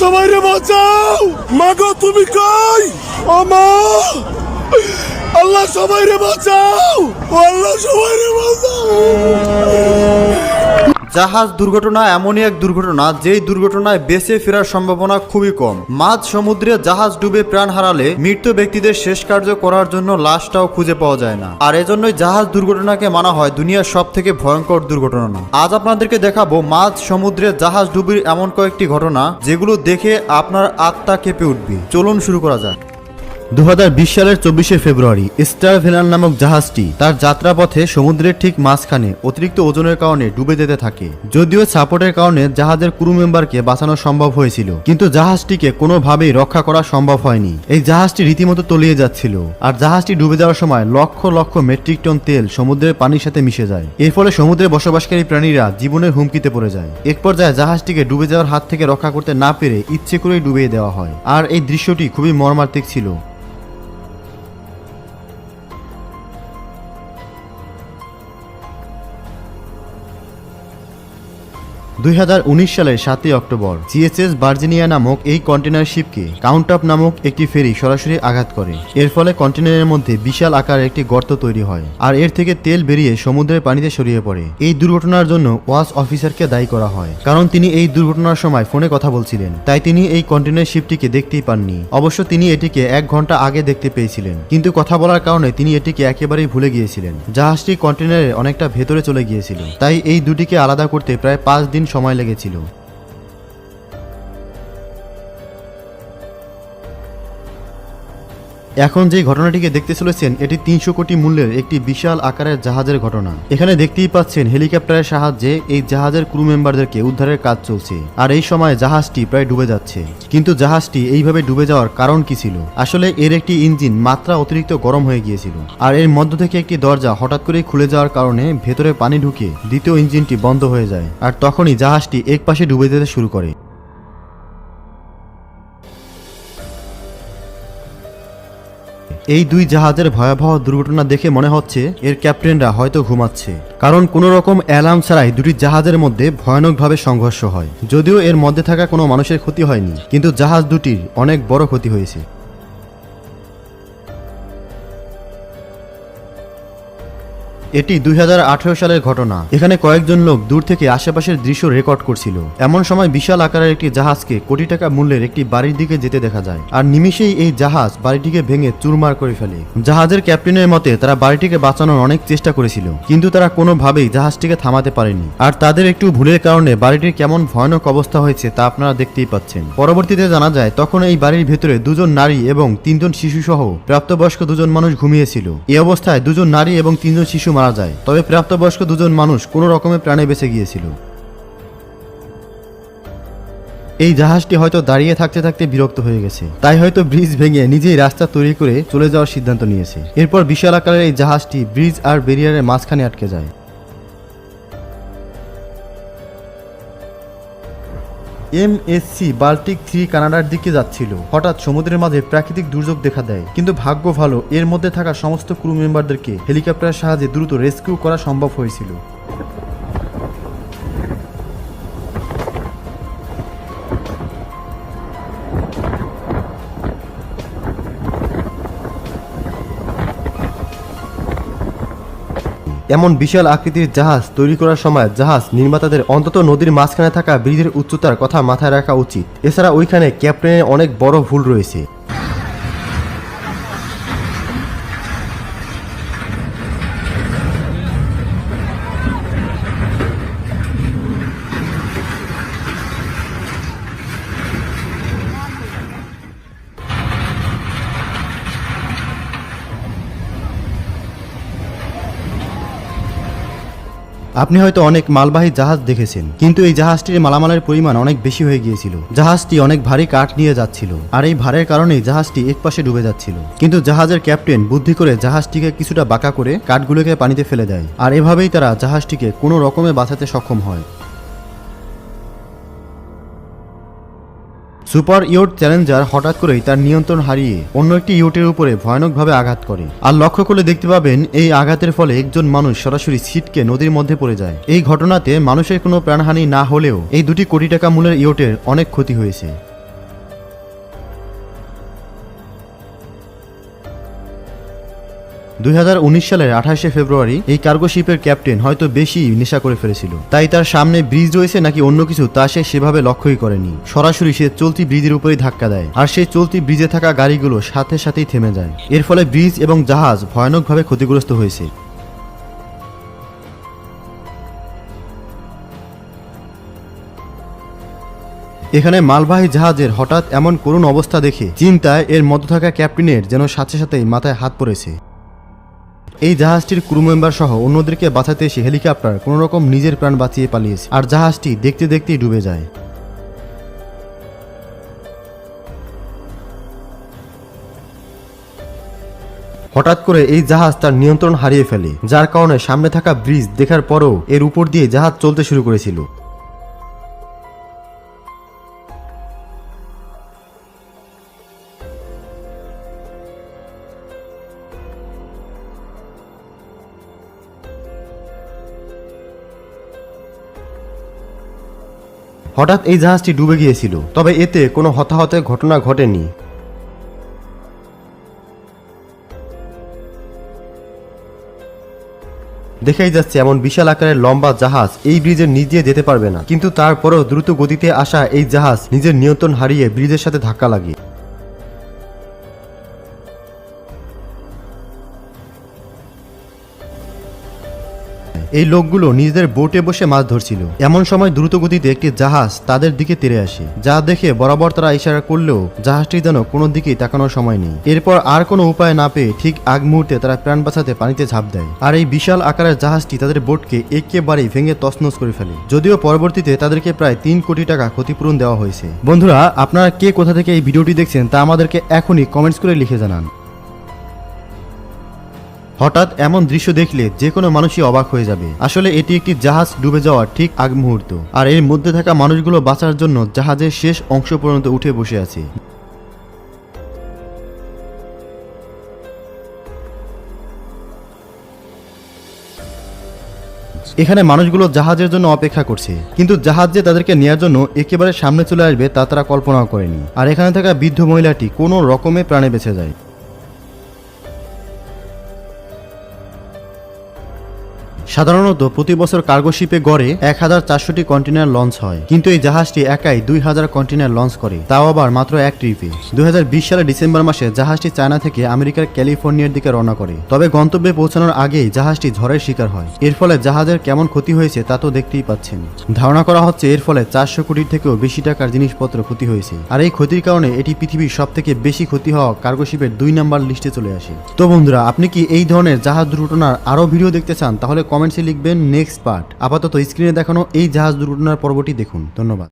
সবাই রে বাঁচাও। মাগো, তুমি কই? আমা। আল্লাহ সবাই রে বাঁচাও আল্লাহ সবাই রে বাঁচাও। জাহাজ দুর্ঘটনা এমনই এক দুর্ঘটনা যেই দুর্ঘটনায় বেঁচে ফেরার সম্ভাবনা খুবই কম। মাঝ সমুদ্রে জাহাজ ডুবে প্রাণ হারালে মৃত ব্যক্তিদের শেষ কার্য করার জন্য লাশটাও খুঁজে পাওয়া যায় না। আর এজন্যই জাহাজ দুর্ঘটনাকে মানা হয় দুনিয়ার সব থেকে ভয়ঙ্কর দুর্ঘটনা আজ আপনাদেরকে দেখাবো মাঝ সমুদ্রে জাহাজ ডুবির এমন কয়েকটি ঘটনা যেগুলো দেখে আপনার আত্মা কেঁপে উঠবে। চলুন শুরু করা যাক। দু হাজার বিশ সালের চব্বিশে ফেব্রুয়ারি স্টার ভেলার নামক জাহাজটি তার যাত্রাপথে সমুদ্রের ঠিক মাঝখানে অতিরিক্ত ওজনের কারণে ডুবে যেতে থাকে। যদিও সাপোর্টের কারণে জাহাজের ক্রু মেম্বারকে বাঁচানো সম্ভব হয়েছিল, কিন্তু জাহাজটিকে কোনোভাবেই রক্ষা করা সম্ভব হয়নি। এই জাহাজটি রীতিমতো তলিয়ে যাচ্ছিল, আর জাহাজটি ডুবে যাওয়ার সময় লক্ষ লক্ষ মেট্রিক টন তেল সমুদ্রের পানির সাথে মিশে যায়। এর ফলে সমুদ্রে বসবাসকারী প্রাণীরা জীবনের হুমকিতে পড়ে যায়। এক পর্যায়ে জাহাজটিকে ডুবে যাওয়ার হাত থেকে রক্ষা করতে না পেরে ইচ্ছে করেই ডুবিয়ে দেওয়া হয়, আর এই দৃশ্যটি খুবই মর্মান্তিক ছিল। দুই হাজার উনিশ সালের সাতই অক্টোবর জিএসএস ভার্জিনিয়া নামক এই কন্টেনার শিপকে কাউন্ট আপ নামক একটি ফেরি সরাসরি আঘাত করে। এর ফলে কন্টেনারের মধ্যে বিশাল আকার একটি গর্ত তৈরি হয় আর এর থেকে তেল বেরিয়ে সমুদ্রের পানিতে সরিয়ে পড়ে। এই দুর্ঘটনার জন্য ওয়াস অফিসারকে দায়ী করা হয়, কারণ তিনি এই দুর্ঘটনার সময় ফোনে কথা বলছিলেন। তাই তিনি এই কন্টেনার শিপটিকে দেখতেই পাননি। অবশ্য তিনি এটিকে এক ঘণ্টা আগে দেখতে পেয়েছিলেন, কিন্তু কথা বলার কারণে তিনি এটিকে একেবারেই ভুলে গিয়েছিলেন। জাহাজটি কন্টেনারের অনেকটা ভেতরে চলে গিয়েছিল, তাই এই দুটিকে আলাদা করতে প্রায় পাঁচ দিন সময় লেগেছিল। এখন যে ঘটনাটিকে দেখতে চলেছেন এটি তিনশো কোটি মূল্যের একটি বিশাল আকারের জাহাজের ঘটনা। এখানে দেখতেই পাচ্ছেন হেলিকপ্টারের সাহায্যে এই জাহাজের ক্রু মেম্বারদেরকে উদ্ধারের কাজ চলছে। আর এই সময় জাহাজটি প্রায় ডুবে যাচ্ছে। কিন্তু জাহাজটি এইভাবে ডুবে যাওয়ার কারণ কি ছিল? আসলে এর একটি ইঞ্জিন মাত্রা অতিরিক্ত গরম হয়ে গিয়েছিল। আর এর মধ্য থেকে একটি দরজা হঠাৎ করেই খুলে যাওয়ার কারণে ভেতরে পানি ঢুকে দ্বিতীয় ইঞ্জিনটি বন্ধ হয়ে যায়। আর তখনই জাহাজটি এক পাশে ডুবে যেতে শুরু করে। এই দুই জাহাজের ভয়াবহ দুর্ঘটনা দেখে মনে হচ্ছে এর ক্যাপ্টেনরা হয়তো ঘুমাচ্ছে। কারণ কোনো রকম অ্যালার্ম ছাড়াই দুটি জাহাজের মধ্যে ভয়ানকভাবে সংঘর্ষ হয়। যদিও এর মধ্যে থাকা কোনো মানুষের ক্ষতি হয়নি, কিন্তু জাহাজ দুটির অনেক বড় ক্ষতি হয়েছে। এটি দুই হাজার আঠেরো সালের ঘটনা। এখানে কয়েকজন লোক দূর থেকে আশেপাশের দৃশ্য রেকর্ড করছিল। এমন সময় বিশাল আকারের একটি জাহাজকে কোটি টাকা মূল্যের একটি বাড়ির দিকে যেতে দেখা যায়। আর নিমিষেই এই জাহাজ বাড়িটিকে ভেঙে চুরমার করে ফেলে। জাহাজের ক্যাপ্টেনের মতে, তারা বাড়িটিকে বাঁচানোর অনেক চেষ্টা করেছিল, কিন্তু তারা কোনোভাবেই জাহাজটিকে থামাতে পারেনি। আর তাদের একটু ভুলের কারণে বাড়িটির কেমন ভয়ানক অবস্থা হয়েছে তা আপনারা দেখতেই পাচ্ছেন। পরবর্তীতে জানা যায়, তখন এই বাড়ির ভেতরে দুজন নারী এবং তিনজন শিশু সহ প্রাপ্তবয়স্ক দুজন মানুষ ঘুমিয়েছিল। এই অবস্থায় দুজন নারী এবং তিনজন শিশু মারা যায়। তবে প্রাপ্তবয়স্ক দুজন মানুষ কোনো রকমের প্রাণে বেঁচে গিয়েছিল। এই জাহাজটি হয়তো দাঁড়িয়ে থাকতে থাকতে বিরক্ত হয়ে গেছে। তাই হয়তো ব্রিজ ভেঙে নিজেই রাস্তা তৈরি করে চলে যাওয়ার সিদ্ধান্ত নিয়েছে। এরপর বিশাল আকারের এই জাহাজটি ব্রিজ আর বেরিয়ারের মাঝখানে আটকে যায়। এমএসসি বাল্টিক থ্রি কানাডার দিকে যাচ্ছিল। হঠাৎ সমুদ্রের মাঝে প্রাকৃতিক দুর্যোগ দেখা দেয়। কিন্তু ভাগ্য ভালো, এর মধ্যে থাকা সমস্ত ক্রু মেম্বারদেরকে হেলিকপ্টারের সাহায্যে দ্রুত রেস্কিউ করা সম্ভব হয়েছিল। এমন বিশাল আকৃতির জাহাজ তৈরি করার সময় জাহাজ নির্মাতাদের অন্তত নদীর মাঝখানে থাকা ব্রিজের উচ্চতার কথা মাথায় রাখা উচিত। এছাড়া ওইখানে ক্যাপ্টেনের অনেক বড় ভুল রয়েছে। আপনি হয়তো অনেক মালবাহী জাহাজ দেখেছেন, কিন্তু এই জাহাজটির মালামালের পরিমাণ অনেক বেশি হয়ে গিয়েছিল। জাহাজটি অনেক ভারী কাঠ নিয়ে যাচ্ছিল, আর এই ভারের কারণেই জাহাজটি একপাশে ডুবে যাচ্ছিল। কিন্তু জাহাজের ক্যাপ্টেন বুদ্ধি করে জাহাজটিকে কিছুটা বাঁকা করে কাঠগুলোকে পানিতে ফেলে দেয়, আর এভাবেই তারা জাহাজটিকে কোনো রকমে বাঁচাতে সক্ষম হয়। সুপার ইউট চ্যালেঞ্জার হঠাৎ করেই তার নিয়ন্ত্রণ হারিয়ে অন্য একটি ইউটের উপরে ভয়ানকভাবে আঘাত করে। আর লক্ষ্য করলে দেখতে পাবেন, এই আঘাতের ফলে একজন মানুষ সরাসরি সিটকে নদীর মধ্যে পড়ে যায়। এই ঘটনাতে মানুষের কোনো প্রাণহানি না হলেও এই দুটি কোটি টাকা মূল্যের ইউটের অনেক ক্ষতি হয়েছে। দুই হাজার উনিশ সালের আঠাশে ফেব্রুয়ারি এই কার্গো শিপের ক্যাপ্টেন হয়তো বেশি নেশা করে ফেলেছিল। তাই তার সামনে ব্রিজ রয়েছে নাকি অন্য কিছু তা সে সেভাবে লক্ষ্যই করেনি। সরাসরি সে চলতি ব্রিজের উপরেই ধাক্কা দেয় আর সেই চলতি ব্রিজে থাকা গাড়িগুলো সাথে সাথেই থেমে যায়। এর ফলে ব্রিজ এবং জাহাজ ভয়ানকভাবে ক্ষতিগ্রস্ত হয়েছে। এখানে মালবাহী জাহাজের হঠাৎ এমন করুণ অবস্থা দেখে চিন্তায় এর মধ্যে থাকা ক্যাপ্টেনের যেন সাথে সাথেই মাথায় হাত পড়েছে। এই জাহাজটির ক্রু মেম্বার সহ অন্যদেরকে বাঁচাতে এসে হেলিকপ্টার কোনো রকম নিজের প্রাণ বাঁচিয়ে পালিয়েছে। আর জাহাজটি দেখতে দেখতেই ডুবে যায়। হঠাৎ করে এই জাহাজ তার নিয়ন্ত্রণ হারিয়ে ফেলে, যার কারণে সামনে থাকা ব্রিজ দেখার পরও এর উপর দিয়ে জাহাজ চলতে শুরু করেছিল। হঠাৎ এই জাহাজটি ডুবে গিয়েছিল, তবে এতে কোনো হতাহতের ঘটনা ঘটেনি। দেখাই যাচ্ছে, এমন বিশাল আকারের লম্বা জাহাজ এই ব্রিজের নিচ দিয়ে যেতে পারবে না, কিন্তু তারপরেও দ্রুত গতিতে আসা এই জাহাজ নিজের নিয়ন্ত্রণ হারিয়ে ব্রিজের সাথে ধাক্কা লাগে। এই লোকগুলো নিজেদের বোটে বসে মাছ ধরছিল। এমন সময় দ্রুত গতিতে একটি জাহাজ তাদের দিকে তেড়ে আসে, যা দেখে বরাবর তারা ইশারা করলেও জাহাজটি যেন কোনো দিকেই তাকানোর সময় নেই। এরপর আর কোনো উপায় না পেয়ে ঠিক আগ মুহূর্তে তারা প্রাণ বাঁচাতে পানিতে ঝাঁপ দেয়। আর এই বিশাল আকারের জাহাজটি তাদের বোটকে একেবারেই ভেঙে তছনছ করে ফেলে। যদিও পরবর্তীতে তাদেরকে প্রায় তিন কোটি টাকা ক্ষতিপূরণ দেওয়া হয়েছে। বন্ধুরা, আপনারা কে কোথা থেকে এই ভিডিওটি দেখছেন তা আমাদেরকে এখনই কমেন্টস করে লিখে জানান। হঠাৎ এমন দৃশ্য দেখলে যে কোনো মানুষই অবাক হয়ে যাবে। আসলে এটি একটি জাহাজ ডুবে যাওয়ার ঠিক আগ মুহূর্ত। আর এর মধ্যে থাকা মানুষগুলো বাঁচার জন্য জাহাজের শেষ অংশ পর্যন্ত উঠে বসে আছে। এখানে মানুষগুলো জাহাজের জন্য অপেক্ষা করছে। কিন্তু জাহাজ যে তাদেরকে নেওয়ার জন্য একেবারে সামনে চলে আসবে তা তারা কল্পনাও করেনি। আর এখানে থাকা বৃদ্ধ মহিলাটি কোনো রকমে প্রাণে বেঁচে যায়। সাধারণত প্রতি বছর কার্গো শিপে গড়ে এক হাজার চারশোটি কন্টেনার লঞ্চ হয়। কিন্তু এই জাহাজটি একাই দুই হাজার কন্টেনার লঞ্চ করে। তাও আবার মাত্র এক ট্রিপে। দুই সালে ডিসেম্বর মাসে জাহাজটি চায়না থেকে আমেরিকার ক্যালিফোর্নিয়ার দিকে রওনা করে। তবে গন্তব্যে পৌঁছানোর আগেই জাহাজটি ঝড়ের শিকার হয়। এর ফলে জাহাজের কেমন ক্ষতি হয়েছে তা তো দেখতেই পাচ্ছেন। ধারণা করা হচ্ছে এর ফলে চারশো কোটির থেকেও বেশি টাকার জিনিসপত্র ক্ষতি হয়েছে। আর এই ক্ষতির কারণে এটি পৃথিবীর সব থেকে বেশি ক্ষতি হওয়া কার্গো শিপের দুই নাম্বার লিস্টে চলে আসে। তো বন্ধুরা, আপনি কি এই ধরনের জাহাজ দুর্ঘটনার আরও ভিডিও দেখতে চান, তাহলে কমেন্টসে লিখবেন নেক্সট পার্ট। আপাতত স্ক্রিনে দেখানো এই জাহাজ দুর্ঘটনার পর্বটি দেখুন। ধন্যবাদ।